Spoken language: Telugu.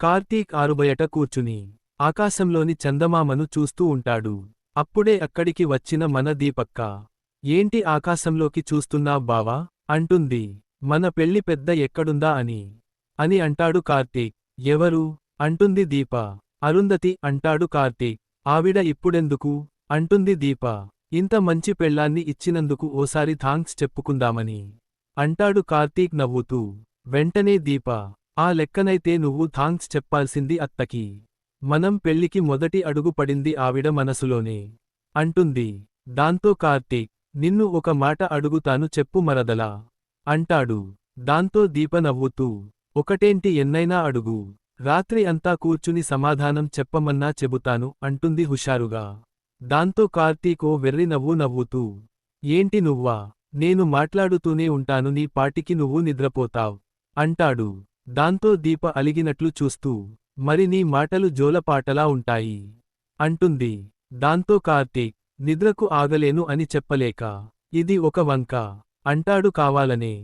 కార్తీక్ ఆరుబయట కూర్చుని ఆకాశంలోని చందమామను చూస్తూ ఉంటాడు. అప్పుడే అక్కడికి వచ్చిన మన దీపక్క ఏంటి ఆకాశంలోకి చూస్తున్నావ్ బావా? అంటుంది. మన పెళ్ళి పెద్ద ఎక్కడుందా అని. అని అంటాడు కార్తీక్. ఎవరు? అంటుంది దీప. అరుంధతి అంటాడు కార్తీక్. ఆవిడ ఇప్పుడెందుకు? అంటుంది దీప. ఇంత మంచి పెళ్ళాన్ని ఇచ్చినందుకు ఓసారి థాంక్స్ చెప్పుకుందామని. అంటాడు కార్తీక్ నవ్వుతూ. వెంటనే దీప ఆ లెక్కనైతే నువ్వు థాంక్స్ చెప్పాల్సింది అత్తకి. మనం పెళ్ళికి మొదటి అడుగు పడింది ఆవిడ మనసులోనే. అంటుంది. దాంతో కార్తీక్ నిన్ను ఒక మాట అడుగుతాను చెప్పు మరదలా. అంటాడు. దాంతో దీప నవ్వుతూ ఒకటేంటి ఎన్నైనా అడుగు. రాత్రి అంతా కూర్చుని సమాధానం చెప్పమన్నా చెబుతాను అంటుంది హుషారుగా. దాంతో కార్తీకో వెర్రి నవ్వు నవ్వుతూ ఏంటి నువ్వా? నేను మాట్లాడుతూనే ఉంటాను నీ పాటికి నువ్వు నిద్రపోతావ్. అంటాడు. దాంతో దీప అలిగినట్లు చూస్తూ మరి నీ మాటలు జోలపాటలా ఉంటాయి అంటుంది. దాంతో కార్తీక్ నిద్రకు ఆగలేను అని చెప్పలేక ఇది ఒక వంక అంటాడు కావాలనే.